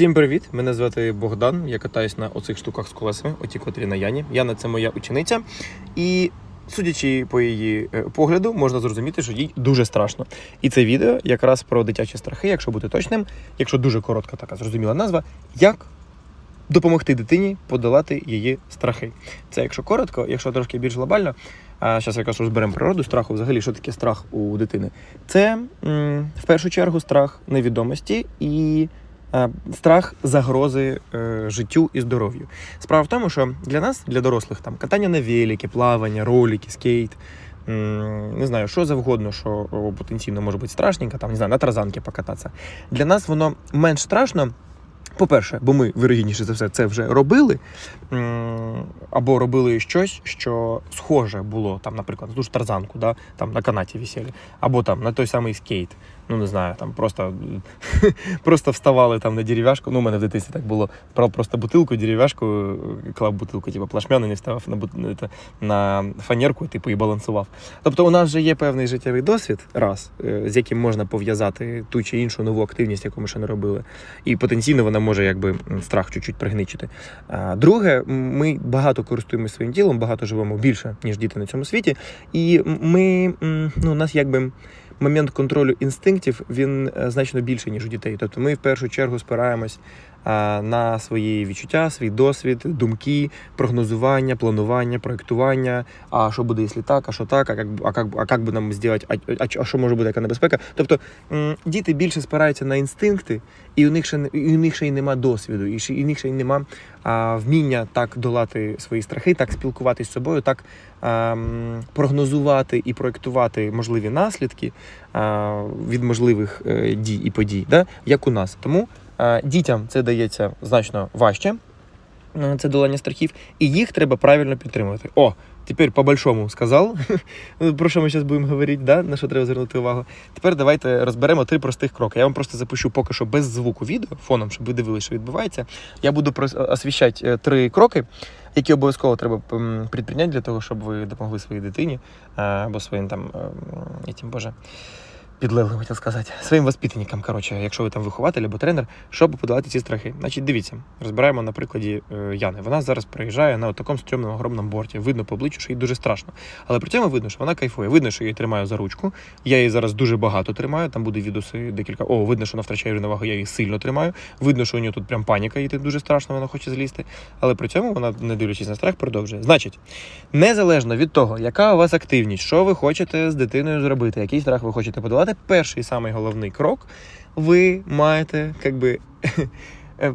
Всім привіт! Мене звати Богдан. Я катаюсь на оцих штуках з колесами, оті котрі на Яні. Яна це моя учениця. І судячи по її е, погляду, можна зрозуміти, що їй дуже страшно. І це відео якраз про дитячі страхи, якщо бути точним, якщо дуже коротка така зрозуміла назва, як допомогти дитині подолати її страхи. Це якщо коротко, якщо трошки більш глобально. А зараз якраз розберемо природу страху. Взагалі, що таке страх у дитини? Це в першу чергу страх невідомості і страх загрози е, життю і здоров'ю. Справа в тому, що для нас, для дорослих, там катання на великі, плавання, ролики, скейт. Не знаю, що завгодно, що потенційно може бути страшненько, там не знаю, на тарзанки покататися. Для нас воно менш страшно. По-перше, бо ми вирогідніше за все це вже робили, або робили щось, що схоже було там, наприклад, на ту ж тарзанку, да, там на канаті висіли, або там на той самий скейт. Ну не знаю, там просто, просто вставали там на дерев'яшку. Ну, у мене в дитинстві так було. Брав просто бутилку, дерев'яшку, клав бутилку, типу плашмяний, не ставав на, бут- на, фанерку, типу, і балансував. Тобто, у нас вже є певний життєвий досвід, раз, е, з яким можна пов'язати ту чи іншу нову активність, яку ми ще не робили. І потенційно вона може якби страх чуть-чуть пригничити. Друге, ми багато користуємося своїм тілом, багато живемо більше, ніж діти на цьому світі. І ми, ну, у нас якби. Момент контролю інстинктів він е, значно більший, ніж у дітей. Тобто ми в першу чергу спираємось на свої відчуття, свій досвід, думки, прогнозування, планування, проєктування. А що буде, якщо так, а що так, а як, а як, а як би нам зробити, а, а, а що може бути яка небезпека? Тобто діти більше спираються на інстинкти, і у них ще і у них ще й нема досвіду, і, ще, і у них ще й нема а, вміння так долати свої страхи, так спілкуватися з собою, так а, прогнозувати і проєктувати можливі наслідки а, від можливих е, дій і подій, да, як у нас. Тому дітям це дається значно важче. е, Це долання страхів, і їх треба правильно підтримувати. О, тепер по-большому сказав, про що ми зараз будемо говорити, да? на що треба звернути увагу. Тепер давайте розберемо три простих кроки. Я вам просто запишу поки що без звуку відео фоном, щоб ви дивилися, що відбувається. Я буду прос- освіщати е, три кроки, які обов'язково треба м, для того, щоб ви допомогли своїй дитині е, або своїм там, е, этим, боже, підлеглим, хотів сказати, своїм воспитанникам, коротше, якщо ви там вихователь або тренер, щоб подолати ці страхи. Значить, дивіться, розбираємо на прикладі е, Яни. Вона зараз приїжджає на такому стрьомному огромному борті. Видно по обличчю, що їй дуже страшно. Але при цьому видно, що вона кайфує. Видно, що я її тримаю за ручку. Я її зараз дуже багато тримаю. Там буде відоси декілька. О, видно, що вона втрачає рівновагу, я її сильно тримаю. Видно, що у нього тут прям паніка, їй дуже страшно, вона хоче злізти. Але при цьому вона, не дивлячись на страх, продовжує. Значить, незалежно від того, яка у вас активність, що ви хочете з дитиною зробити, який страх ви хочете подолати, перший самий головний крок, ви маєте як би. е, е,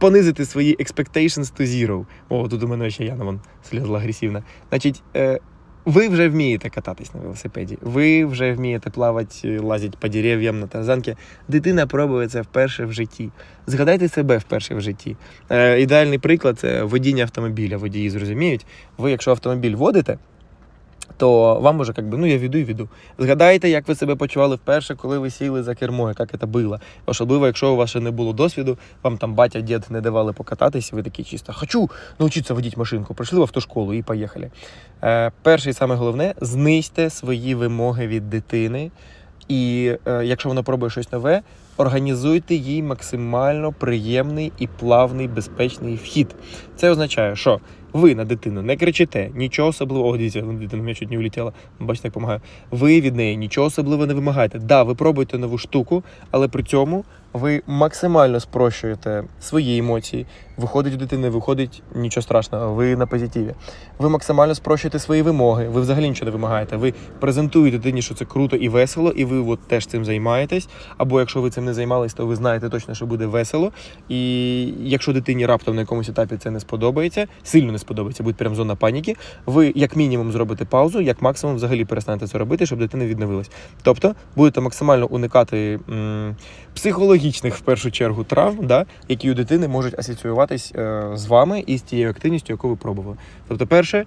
Понизити свої expectations to zero. О, тут у мене ще Яна вон слізла агресивна. Значить, е, ви вже вмієте кататись на велосипеді, ви вже вмієте плавати, лазити по дерев'ям на тарзанки. Дитина пробує це вперше в житті. Згадайте себе вперше в житті. Ідеальний приклад це водіння автомобіля. Водії зрозуміють. Ви, якщо автомобіль водите, то вам уже как би, ну я веду і веду. Згадайте, як ви себе почували вперше, коли ви сіли за кермо, як це було. Особливо, якщо у вас ще не було досвіду, вам там батя, дід не давали покататись, ви такі чисто хочу навчитися водити машинку. Прийшли в автошколу і поїхали. Е, перше і саме головне, знизьте свої вимоги від дитини. І е, якщо вона пробує щось нове, організуйте їй максимально приємний і плавний безпечний вхід. Це означає, що ви на дитину не кричите, нічого особливого. Дивіться, дитина мене чуть не улетіла. Бачите, як допомагаю. Ви від неї нічого особливого не вимагаєте. Да, ви пробуєте нову штуку, але при цьому ви максимально спрощуєте свої емоції. Виходить у дитини, виходить нічого страшного, ви на позитиві. Ви максимально спрощуєте свої вимоги. Ви взагалі нічого не вимагаєте. Ви презентуєте дитині, що це круто і весело, і ви от теж цим займаєтесь. Або якщо ви цим не займались, то ви знаєте точно, що буде весело. І якщо дитині раптом на якомусь етапі це не сподобається, сильно не сподобається, буде прям зона паніки. Ви як мінімум зробите паузу, як максимум взагалі перестанете це робити, щоб дитина відновилась. Тобто будете максимально уникати м, психологічних в першу чергу травм, да, які у дитини можуть асоціюватись е, з вами і з тією активністю, яку ви пробували. Тобто, перше.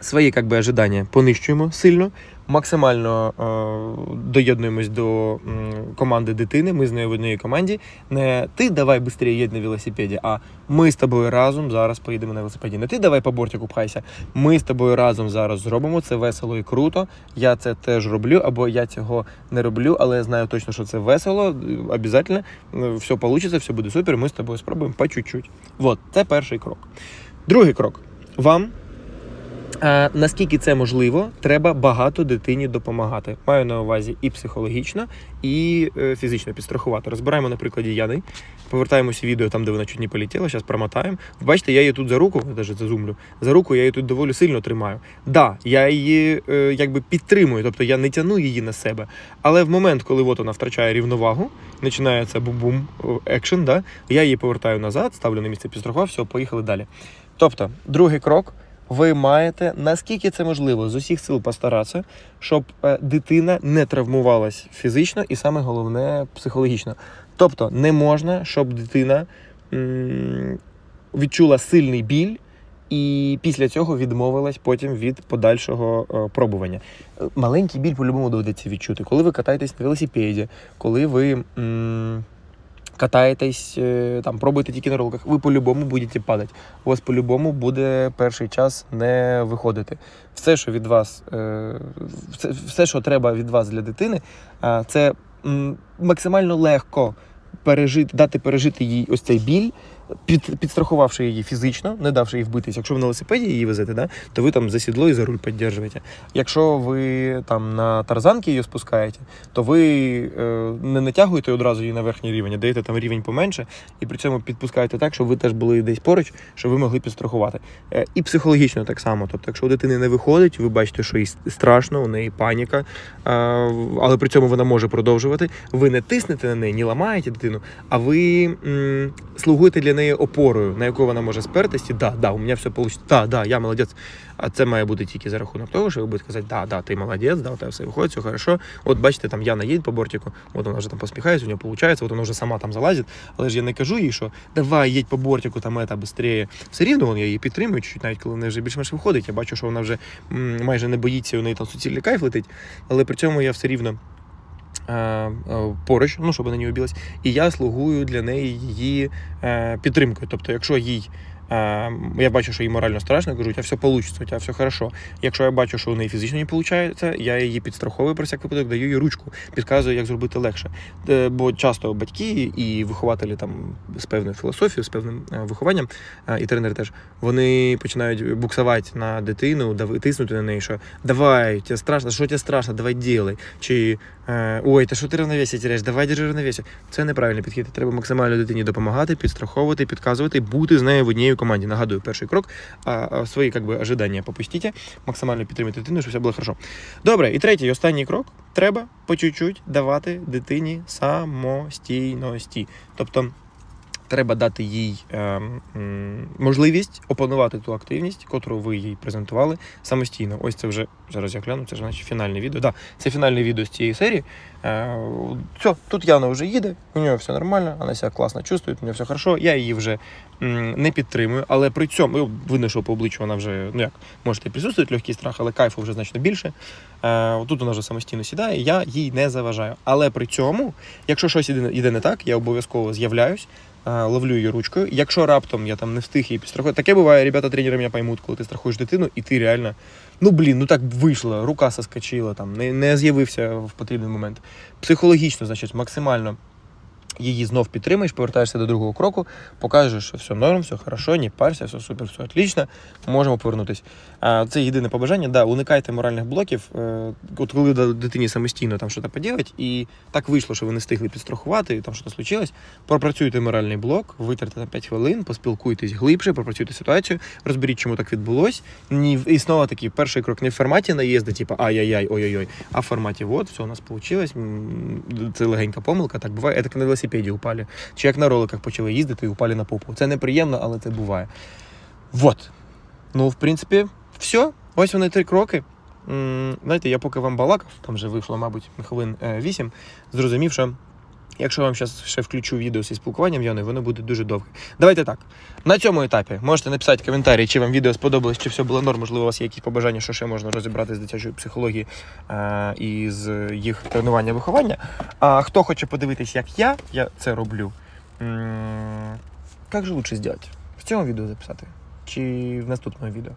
Свої как би, ожидання понищуємо сильно, максимально е, доєднуємось до м, команди дитини. Ми з нею в одній команді. Не ти давай швидше їдь на велосипеді, а ми з тобою разом зараз поїдемо на велосипеді. Не ти давай по бортику пхайся. Ми з тобою разом зараз зробимо це весело і круто. Я це теж роблю, або я цього не роблю, але я знаю точно, що це весело. Обязательно все вийде, все буде супер. Ми з тобою спробуємо по чуть-чуть. Вот, це перший крок. Другий крок. Вам Е, наскільки це можливо, треба багато дитині допомагати. Маю на увазі і психологічно, і е, фізично підстрахувати. Розбираємо на прикладі Яни. Повертаємося відео там, де вона чуть не полетіла. Зараз промотаємо. Бачите, я її тут за руку, навіть зазумлю. За руку я її тут доволі сильно тримаю. Да, я її е, якби підтримую, тобто я не тяну її на себе. Але в момент, коли от вона втрачає рівновагу, починається бум-бум екшен, да, я її повертаю назад, ставлю на місце підстрахував, все, поїхали далі. Тобто, другий крок ви маєте, наскільки це можливо, з усіх сил постаратися, щоб е, дитина не травмувалась фізично і саме головне психологічно. Тобто не можна, щоб дитина відчула сильний біль. І після цього відмовилась потім від подальшого е, пробування. Маленький біль по-любому доведеться відчути. Коли ви катаєтесь на велосипеді, коли ви м, катаєтесь, е, там пробуєте тільки на роликах, ви по-любому будете падати. У вас по-любому буде перший час не виходити. Все, що від вас, е, все, що треба від вас для дитини, це максимально легко пережити, дати пережити їй ось цей біль. Під, підстрахувавши її фізично, не давши їй вбитись. Якщо ви на велосипеді її везете, да, то ви там за сідло і за руль підтримуєте. Якщо ви там на тарзанки її спускаєте, то ви е, не натягуєте одразу її на верхній рівень, а даєте там рівень поменше, і при цьому підпускаєте так, щоб ви теж були десь поруч, щоб ви могли підстрахувати. Е, і психологічно так само. Тобто, якщо у дитини не виходить, ви бачите, що їй страшно, у неї паніка, е, але при цьому вона може продовжувати. Ви не тиснете на неї, не ламаєте дитину, а ви м, слугуєте для неї опорою, на яку вона може спертися. Да, да, у мене все вийде. Да, да, я молодець. А це має бути тільки за рахунок того, що ви будете казати, да, да, ти молодець, да, у тебе все виходить, все хорошо. От бачите, там Яна їде по бортику, от вона вже там посміхається, у нього виходить, от вона вже сама там залазить. Але ж я не кажу їй, що давай їдь по бортику, там це, швидше. Все рівно вон, я її підтримую, чуть навіть коли вона вже більш-менш виходить. Я бачу, що вона вже м, майже не боїться, у неї там суцільний кайф летить, але при цьому я все рівно. Е, е, Поруч, ну щоб вона не обілась, і я слугую для неї її е, підтримкою. Тобто, якщо їй я бачу, що їй морально страшно, кажу, у тебе все вийде, у тебе все хорошо. Якщо я бачу, що у неї фізично не виходить, я її підстраховую про всяк випадок, даю їй ручку, підказую, як зробити легше. Бо часто батьки і вихователі там з певною філософією, з певним вихованням, і тренери теж, вони починають буксувати на дитину, тиснути на неї, що давай, тебе страшно, що тебе страшно, давай ділай. Чи ой, та що ти равновесие теряєш, давай держи равновесие. Це неправильний підхід. Треба максимально дитині допомагати, підстраховувати, підказувати, бути з нею в одній команді. Нагадую, перший крок, а свої как би, ожидання попустіть, максимально підтримати дитину, щоб все було хорошо. Добре, і третій, і останній крок. Треба по чуть-чуть давати дитині самостійності. Тобто треба дати їй е, можливість опанувати ту активність, котру ви їй презентували самостійно. Ось це вже зараз я гляну, це ж наче фінальне відео. Да, це фінальне відео з цієї серії. Е, все, тут Яна вже їде, у нього все нормально, вона себе класно чувствує, у нього все хорошо. Я її вже не підтримую, але при цьому ну, видно, що по обличчю вона вже ну як можете і присутствує легкий страх, але кайфу вже значно більше. Е, тут вона вже самостійно сідає, я їй не заважаю. Але при цьому, якщо щось іде не так, я обов'язково з'являюсь. Е, Ловлю її ручкою. Якщо раптом я там не встиг її підстрахувати, таке буває, ребята, тренери мене поймуть, коли ти страхуєш дитину, і ти реально, ну блін, ну так вийшло, рука соскочила, там не, не з'явився в потрібний момент. Психологічно, значить, максимально її знов підтримаєш, повертаєшся до другого кроку, покажеш, що все норм, все хорошо, не парся, все супер, все отлично, можемо повернутися. А, Це єдине побажання. Да, уникайте моральних блоків. Е, От коли дитині самостійно там щось поділять, і так вийшло, що ви не встигли підстрахувати, і там щось случилось, пропрацюйте моральний блок, витерте там 5 хвилин, поспілкуйтесь глибше, пропрацюйте ситуацію, розберіть, чому так відбулось. І знову таки, перший крок не в форматі наїзду, типу ай-яй-яй, ой-ой-ой, а в форматі от, все у нас вийшло, це легенька помилка, так буває. Це як на велосипеді упали. Чи як на роликах почали їздити і упали на попу. Це неприємно, але це буває. Вот. Ну, в принципі, все. Ось вони три кроки. Знаєте, я поки вам балакав, там вже вийшло, мабуть, хвилин 8, зрозумів, що Якщо вам зараз ще включу відео зі спілкуванням Яною, воно буде дуже довге. Давайте так. На цьому етапі можете написати коментарі, чи вам відео сподобалось, чи все було норм. Можливо, у вас є якісь побажання, що ще можна розібрати з дитячої психології е, і з їх тренування виховання. А хто хоче подивитись, як я, я це роблю. Як же лучше зробити? В цьому відео записати? Чи в наступному відео?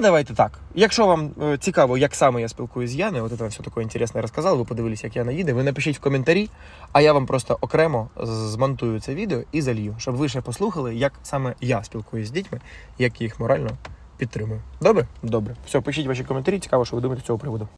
Давайте так. Якщо вам е, цікаво, як саме я спілкуюсь з Яною, от вам все таке інтересне розказав, ви подивилися, як Яна їде, ви напишіть в коментарі, а я вам просто окремо змонтую це відео і залью, щоб ви ще послухали, як саме я спілкуюсь з дітьми, як їх морально підтримую. Добре? Добре. Все, пишіть ваші коментарі, цікаво, що ви думаєте з цього приводу.